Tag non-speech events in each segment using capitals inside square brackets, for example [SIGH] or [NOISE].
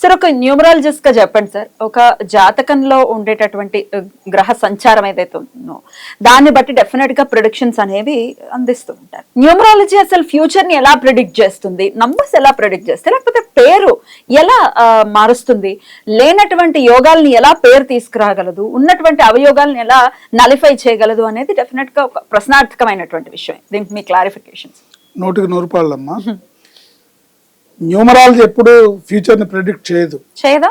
Sir ఒక న్యూమరాలజిస్ట్గా చెప్పండి sir. ఒక జాతకంలో ఉండేటటువంటి గ్రహ సంచారం ఏదైతే ఉందో దాన్ని బట్టి డెఫినెట్గా ప్రొడిక్షన్స్ అనేవి అందిస్తూ ఉంటారు. న్యూమరాలజీ అసలు ఫ్యూచర్ని ఎలా ప్రిడిక్ట్ చేస్తుంది నంబర్స్ ఎలా ప్రిడిక్ట్ చేస్తాయి లేకపోతే పేరు ఎలా మారుస్తుంది లేనటువంటి యోగాల్ని ఎలా పేరు తీసుకురాగలదు ఉన్నటువంటి అవయోగాల్ని ఎలా నలిఫై చేయగలదు అనేది డెఫినెట్గా ఒక ప్రశ్నార్థకమైనటువంటి విషయం. దీనికి మీ క్లారిఫికేషన్స్ నూటికి నూరు రూపాయలమ్మా న్యూమరాలజీ ఎప్పుడు ఫ్యూచర్ని ప్రిడిక్ట్ చేయదు. చేయదా?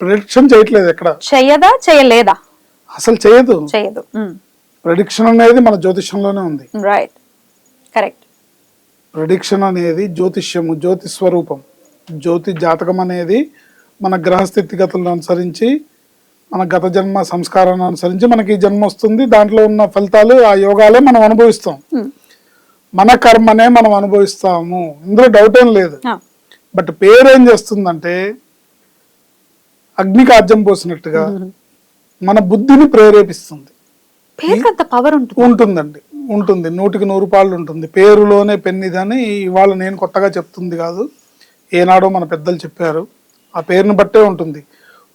ప్రిడిక్షన్ చేయట్లేదు ఎక్కడ. చేయదా? చేయలేదా? అసలు చేయదు. చేయదు. ప్రిడిక్షన్ అనేది మన జ్యోతిష్యంలోనే ఉంది. రైట్ కరెక్ట్ ప్రిడిక్షన్ అనేది జ్యోతిష్యము జ్యోతి స్వరూపం. జ్యోతి జాతకం అనేది మన గ్రహ స్థితిగతులను అనుసరించి మన గత జన్మ సంస్కారాన్ని అనుసరించి మనకి ఈ జన్మ వస్తుంది. దాంట్లో ఉన్న ఫలితాలు ఆ యోగాలే మనం అనుభవిస్తాం. మన కర్మనే మనం అనుభవిస్తాము. ఇందులో డౌట్ ఏం లేదు. బట్ పేరు ఏం చేస్తుందంటే అగ్నికి పోసినట్టుగా మన బుద్ధిని ప్రేరేపిస్తుంది. పవర్ ఉంటుంది. ఉంటుందండి. ఉంటుంది. నూటికి నూరు పాళ్ళు ఉంటుంది. పేరులోనే పెన్నిదని ఇవాళ నేను కొత్తగా చెప్తుంది కాదు. ఏనాడో మన పెద్దలు చెప్పారు. ఆ పేరుని బట్టే ఉంటుంది.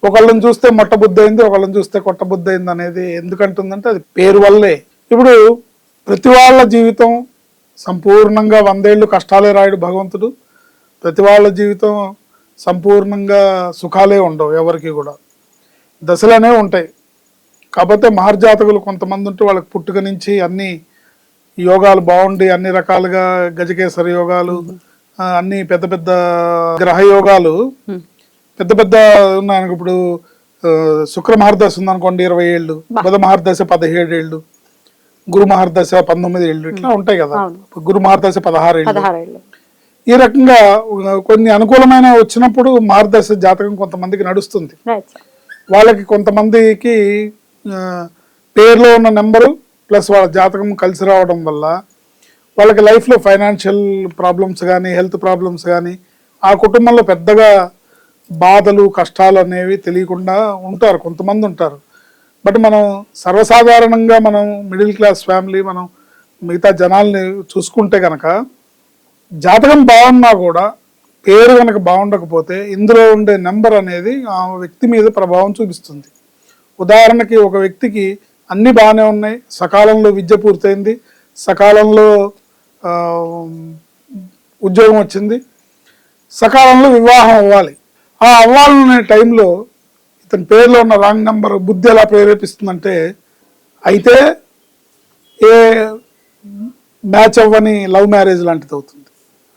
ఒకళ్ళని చూస్తే మొట్ట బుద్ధి అయింది ఒకళ్ళని చూస్తే కొట్ట బుద్ధి అయింది అనేది ఎందుకంటుందంటే అది పేరు వల్లే. ఇప్పుడు ప్రతి వాళ్ళ జీవితం సంపూర్ణంగా వందేళ్ళు కష్టాలే రాయడు భగవంతుడు. ప్రతి వాళ్ళ జీవితం సంపూర్ణంగా సుఖాలే ఉండవు ఎవరికి కూడా. దశలనే ఉంటాయి. కాకపోతే మహర్జాతకులు కొంతమంది ఉంటే వాళ్ళకి పుట్టుక నుంచి అన్ని యోగాలు బాగుండి అన్ని రకాలుగా గజకేసరి యోగాలు అన్ని పెద్ద పెద్ద గ్రహ యోగాలు పెద్ద పెద్ద ఉన్నాయి ఇప్పుడు శుక్ర మహర్దశ ఉందనుకోండి ఇరవై ఏళ్ళు బుధ మహర్దశ పదిహేడు ఏళ్ళు గురు మహర్దశ పంతొమ్మిది ఏళ్ళు ఇట్లా ఉంటాయి కదా. గురు మహర్దశ పదహారు ఏళ్ళు. ఈ రకంగా కొన్ని అనుకూలమైన వచ్చినప్పుడు మార్గదర్శ జాతకం కొంతమందికి నడుస్తుంది. వాళ్ళకి కొంతమందికి పేరులో ఉన్న నెంబరు ప్లస్ వాళ్ళ జాతకం కలిసి రావడం వల్ల వాళ్ళకి లైఫ్లో ఫైనాన్షియల్ ప్రాబ్లమ్స్ కానీ హెల్త్ ప్రాబ్లమ్స్ కానీ ఆ కుటుంబంలో పెద్దగా బాధలు కష్టాలు అనేవి తెలియకుండా ఉంటారు కొంతమంది ఉంటారు. బట్ మనం సర్వసాధారణంగా మనం మిడిల్ క్లాస్ ఫ్యామిలీ మనం మిగతా జనాల్ని చూసుకుంటే కనుక జాతకం బాగున్నా కూడా పేరు కనుక బాగుండకపోతే ఇందులో ఉండే నెంబర్ అనేది ఆ వ్యక్తి మీద ప్రభావం చూపిస్తుంది. ఉదాహరణకి ఒక వ్యక్తికి అన్ని బాగానే ఉన్నాయి సకాలంలో విద్య పూర్తయింది సకాలంలో ఉద్యోగం వచ్చింది సకాలంలో వివాహం అవ్వాలి. ఆ అవ్వాలనే టైంలో ఇతని పేరులో ఉన్న రాంగ్ నెంబర్ బుద్ధి ఎలా ప్రేరేపిస్తుందంటే అయితే ఏ మ్యాచ్ అవ్వని లవ్ మ్యారేజ్ లాంటిది అవుతుంది.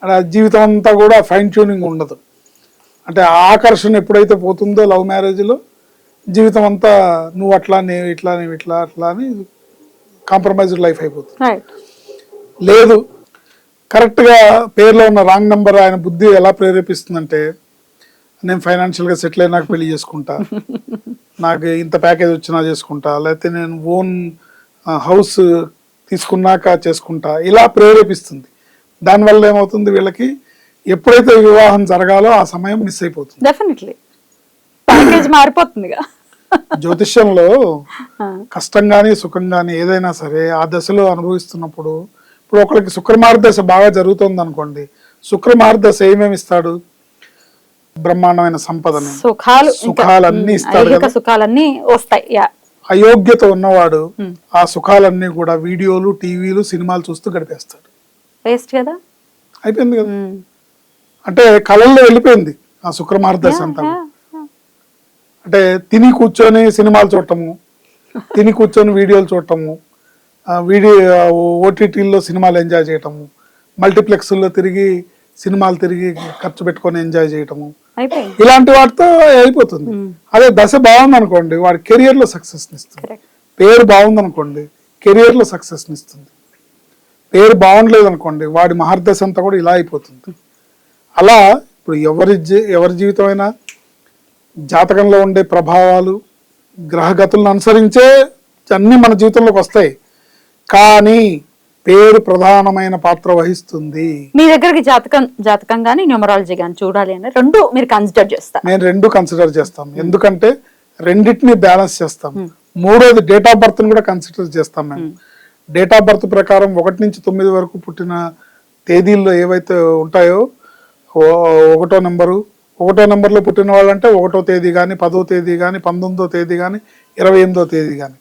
అలా జీవితం అంతా కూడా ఫైన్ ట్యూనింగ్ ఉండదు. అంటే ఆ ఆకర్షణ ఎప్పుడైతే పోతుందో లవ్ మ్యారేజ్లో జీవితం అంతా నువ్వు అట్లా నేను ఇట్లా నేను ఇట్లా అట్లా అని కాంప్రమైజ్డ్ లైఫ్ అయిపోతుంది. లేదు. కరెక్ట్గా పేరులో ఉన్న రాంగ్ నెంబర్ ఆయన బుద్ధి ఎలా ప్రేరేపిస్తుందంటే నేను ఫైనాన్షియల్గా సెటిల్ అయినాక పెళ్ళి చేసుకుంటా. [LAUGHS] నాకు ఇంత ప్యాకేజ్ వచ్చినా చేసుకుంటా. లేకపోతే నేను ఓన్ హౌస్ తీసుకున్నాక చేసుకుంటా. ఇలా ప్రేరేపిస్తుంది. దానివల్ల ఏమవుతుంది వీళ్ళకి? ఎప్పుడైతే వివాహం జరగాలో ఆ సమయం మిస్ అయిపోతుంది. డెఫినెట్లీ ప్యాకేజ్ మారిపోతుందిగా. జ్యోతిష్యంలో కష్టం కానీ సుఖం కానీ ఏదైనా సరే ఆ దశలో అనుభవిస్తున్నప్పుడు ఇప్పుడు ఒకరికి శుక్రమార్గదశ బాగా జరుగుతుంది అనుకోండి శుక్రమార్గదశ ఏమేమి ఇస్తాడు? బ్రహ్మాండమైన సంపదని. సుఖాలు సుఖాలన్నీ ఇస్తాడు సుఖాలన్నీ వస్తాయి అయోగ్యత ఉన్నవాడు ఆ సుఖాలన్నీ కూడా వీడియోలు టీవీలు సినిమాలు చూస్తూ గడిపేస్తాడు. వేస్ట్ కదా? అయిపోయింది కదా. అంటే కళల్లో వెళ్ళిపోయింది ఆ శుక్రమార్గదశ అంతా. అంటే తిని కూర్చొని సినిమాలు చూడటము తిని కూర్చొని వీడియోలు చూడటము వీడియో ఓటీటీల్లో సినిమాలు ఎంజాయ్ చేయటము మల్టీప్లెక్స్లో తిరిగి సినిమాలు తిరిగి ఖర్చు పెట్టుకొని ఎంజాయ్ చేయటము. ఇలాంటి వాటితో అయిపోతుంది. అదే దశ బాగుంది అనుకోండి వాడి కెరియర్లో సక్సెస్ ఇస్తుంది. పేరు బాగుంది అనుకోండి కెరియర్లో సక్సెస్ ఇస్తుంది. పేరు బాగుండలేదు అనుకోండి వాడి మహర్దశ అంతా కూడా ఇలా అయిపోతుంది. అలా ఇప్పుడు ఎవరి ఎవరి జీవితం అయినా జాతకంలో ఉండే ప్రభావాలు గ్రహగతులను అనుసరించే అన్ని మన జీవితంలోకి వస్తాయి. కానీ పేరు ప్రధానమైన పాత్ర వహిస్తుంది. మీ దగ్గరికి జాతకం జాతకం కానీ న్యూమరాలజీ కానీ చూడాలి అని రెండు మీరు కన్సిడర్ చేస్తారు. నేను రెండు కన్సిడర్ చేస్తాం. ఎందుకంటే రెండింటిని బ్యాలెన్స్ చేస్తాం. మూడోది డేట్ ఆఫ్ బర్త్ కూడా కన్సిడర్ చేస్తాం మేము. డేట్ ఆఫ్ బర్త్ ప్రకారం ఒకటి నుంచి తొమ్మిది వరకు పుట్టిన తేదీల్లో ఏవైతే ఉంటాయో ఒకటో నెంబరు ఒకటో నెంబర్లో పుట్టిన వాళ్ళంటే ఒకటో తేదీ కానీ పదో తేదీ కానీ పంతొమ్మిదో తేదీ కానీ ఇరవై ఎనిమిదో తేదీ కానీ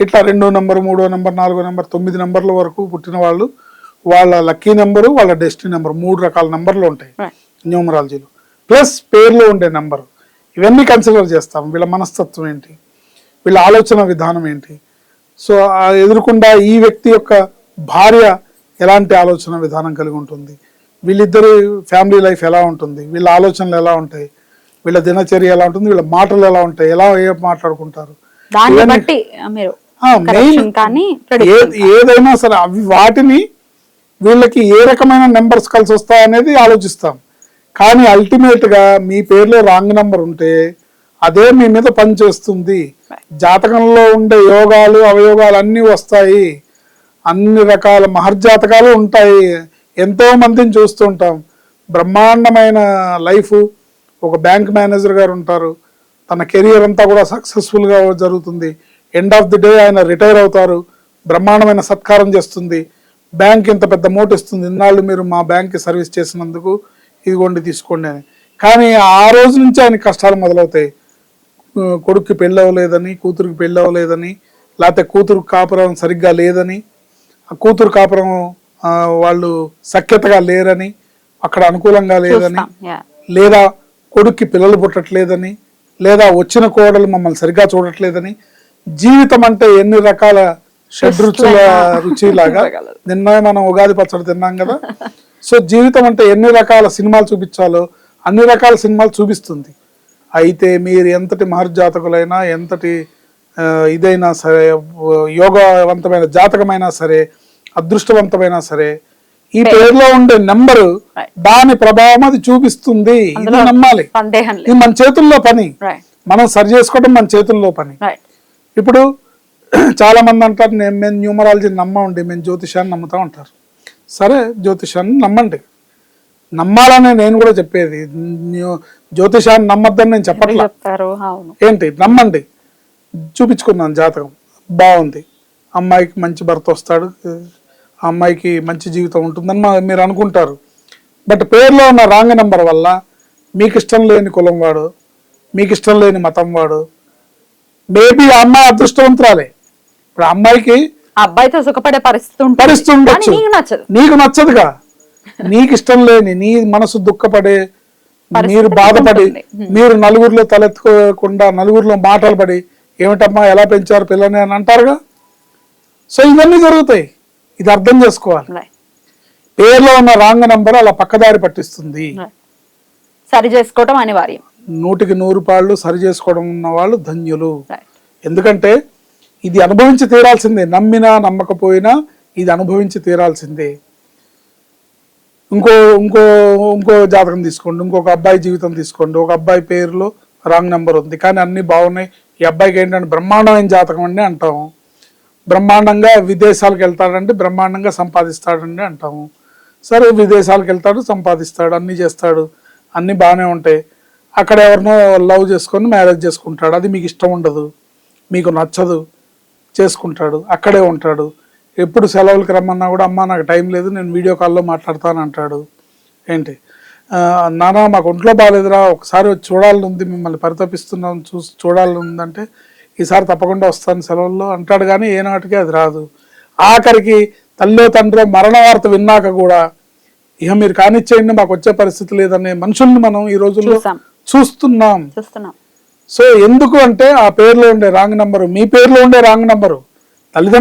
ఇట్లా రెండో నెంబర్ మూడో నెంబర్ నాలుగో నెంబర్ తొమ్మిది నెంబర్ల వరకు పుట్టిన వాళ్ళు వాళ్ళ లక్కీ నెంబరు వాళ్ళ డెస్టినీ నెంబర్ మూడు రకాల నెంబర్లు ఉంటాయి. న్యూమరాలజీలో. ప్లస్ పేర్లో ఉండే నెంబరు. ఇవన్నీ కన్సిడర్ చేస్తాం. వీళ్ళ మనస్తత్వం ఏంటి? వీళ్ళ ఆలోచన విధానం ఏంటి? సో ఎదురుకుండా ఈ వ్యక్తి యొక్క భార్య ఎలాంటి ఆలోచన విధానం కలిగి ఉంటుంది? వీళ్ళిద్దరు ఫ్యామిలీ లైఫ్ ఎలా ఉంటుంది? వీళ్ళ ఆలోచనలు ఎలా ఉంటాయి? వీళ్ళ దినచర్య ఎలా ఉంటుంది? వీళ్ళ మాటలు ఎలా ఉంటాయి? ఎలా ఏ మాట్లాడుకుంటారు. ఏదైనా సరే అవి వాటిని వీళ్ళకి ఏ రకమైన నెంబర్స్ కలిసి వస్తాయనేది ఆలోచిస్తాం. కానీ అల్టిమేట్గా మీ పేరులో రాంగ్ నెంబర్ ఉంటే అదే మీ మీద పనిచేస్తుంది. జాతకంలో ఉండే యోగాలు అవయోగాలు అన్నీ వస్తాయి. అన్ని రకాల మహర్జాతకాలు ఉంటాయి. ఎంతో మందిని చూస్తుంటాం. బ్రహ్మాండమైన లైఫ్. ఒక బ్యాంక్ మేనేజర్ గారు ఉంటారు. తన కెరియర్ అంతా కూడా సక్సెస్ఫుల్గా జరుగుతుంది. ఎండ్ ఆఫ్ ది డే ఆయన రిటైర్ అవుతారు. బ్రహ్మాండమైన సత్కారం చేస్తుంది. బ్యాంక్ ఇంత పెద్ద మోటు ఇస్తుంది ఇన్నాళ్ళు మీరు మా బ్యాంక్కి సర్వీస్ చేసినందుకు ఇదిగోండి తీసుకోండి అని. కానీ ఆ రోజు నుంచి ఆయన కష్టాలు మొదలవుతాయి. కొడుక్కి పెళ్ళి అవ్వలేదని కూతురికి పెళ్ళి అవ్వలేదని లేకపోతే కూతురు కాపురం సరిగ్గా లేదని ఆ కూతురు కాపురం వాళ్ళు సఖ్యతగా లేరని అక్కడ అనుకూలంగా లేదని. లేదా కొడుక్కి పిల్లలు పుట్టట్లేదని లేదా వచ్చిన కోడలు మమ్మల్ని సరిగ్గా చూడట్లేదని జీవితం అంటే ఎన్ని రకాల షడ్రుచుల రుచిలాగా నిన్న మనం ఉగాది పచ్చడి తిన్నాం కదా. [LAUGHS] సో జీవితం అంటే ఎన్ని రకాల సినిమాలు చూపించాలో అన్ని రకాల సినిమాలు చూపిస్తుంది. అయితే మీరు ఎంతటి మహర్జాతకులైనా ఎంతటి ఇదైనా సరే యోగవంతమైన జాతకమైనా సరే అదృష్టవంతమైనా సరే ఈ పేరులో ఉండే నెంబరు. దాని ప్రభావం అది చూపిస్తుంది. ఇది నమ్మాలి. ఇది మన చేతుల్లో పని. మనం సరి చేసుకోవడం మన చేతుల్లో పని. ఇప్పుడు [CLEARS THROAT] చాలా మంది అంటారు నేను మేము న్యూమరాలజీ నమ్మండి మేము జ్యోతిషాన్ని నమ్ముతా ఉంటారు సరే జ్యోతిషాన్ని నమ్మండి. నమ్మాలనే నేను కూడా చెప్పేది. జ్యోతిషాన్ని నమ్మద్దని నేను చెప్పట్లా? ఏంటి? నమ్మండి. చూపించుకున్నాను జాతకం. బాగుంది. అమ్మాయికి మంచి భర్త వస్తాడు. అమ్మాయికి మంచి జీవితం ఉంటుందని మీరు అనుకుంటారు. బట్ పేరులో ఉన్న రాంగ్ నెంబర్ వల్ల మీకు ఇష్టం లేని కులం వాడు మీకు ఇష్టం లేని మతం వాడు మేబీ ఆ అమ్మాయి అదృష్టవంతురాలే. ఇప్పుడు అమ్మాయికి అబ్బాయితో సుఖపడే పరిస్థితి పరిస్థితి ఉండొచ్చు. నీకు నచ్చదు. నీకు నచ్చదుగా. నీకు ఇష్టం లేని నీ మనసు దుఃఖపడే మీరు బాధపడి. మీరు నలుగురిలో తలెత్తుకోకుండా నలుగురిలో మాటలు పడి ఏమిటమ్మా ఎలా పెంచారు పిల్లని అని అంటారుగా? సో ఇవన్నీ జరుగుతాయి. ఇది అర్థం చేసుకోవాలి. పేర్లో ఉన్న రాంగ్ నంబర్ అలా పక్కదారి పట్టిస్తుంది. సరి చేసుకోవటం అనివార్యం. నూటికి నూరు పాళ్ళు సరి చేసుకోవడం ఉన్న వాళ్ళు ధన్యులు ఎందుకంటే ఇది అనుభవించి తీరాల్సిందే. నమ్మినా నమ్మకపోయినా ఇది అనుభవించి తీరాల్సిందే. ఇంకో ఇంకో ఇంకో జాతకం తీసుకోండి ఇంకొక అబ్బాయి జీవితం తీసుకోండి ఒక అబ్బాయి పేరులో రాంగ్ నెంబర్ ఉంది. కానీ అన్నీ బాగున్నాయి. ఈ అబ్బాయికి ఏంటంటే బ్రహ్మాండమైన జాతకం అండి అంటాము బ్రహ్మాండంగా విదేశాలకు వెళ్తాడంటే బ్రహ్మాండంగా సంపాదిస్తాడండి అంటాము సరే విదేశాలకు వెళ్తాడు సంపాదిస్తాడు అన్నీ చేస్తాడు. అన్నీ బాగానే ఉంటాయి. అక్కడ ఎవరినో లవ్ చేసుకొని మ్యారేజ్ చేసుకుంటాడు. అది మీకు ఇష్టం ఉండదు. మీకు నచ్చదు. చేసుకుంటాడు. అక్కడే ఉంటాడు. ఎప్పుడు సెలవులకు రమ్మన్నా కూడా అమ్మ నాకు టైం లేదు నేను వీడియో కాల్లో మాట్లాడతాను అంటాడు. ఏంటి? ఆ, నాన్న మాకు ఒంట్లో బాగాలేదురా ఒకసారి చూడాలని ఉంది మిమ్మల్ని పరితపిస్తున్నాం చూసి చూడాలని ఉందంటే ఈసారి తప్పకుండా వస్తాను సెలవుల్లో అంటాడు. కానీ ఏనాటికి అది రాదు. ఆఖరికి తల్లో తండ్రి మరణ వార్త విన్నాక కూడా ఇక మీరు కానిచ్చేయండి మాకు వచ్చే పరిస్థితి లేదనే మనుషుల్ని మనం ఈ రోజుల్లో చూసాం. చూస్తున్నాం. చూస్తున్నాం. సో ఎందుకు అంటే ఆ పేరులో ఉండే రాంగ్ నంబరు మీ పేరులో ఉండే రాంగ్ నంబరు.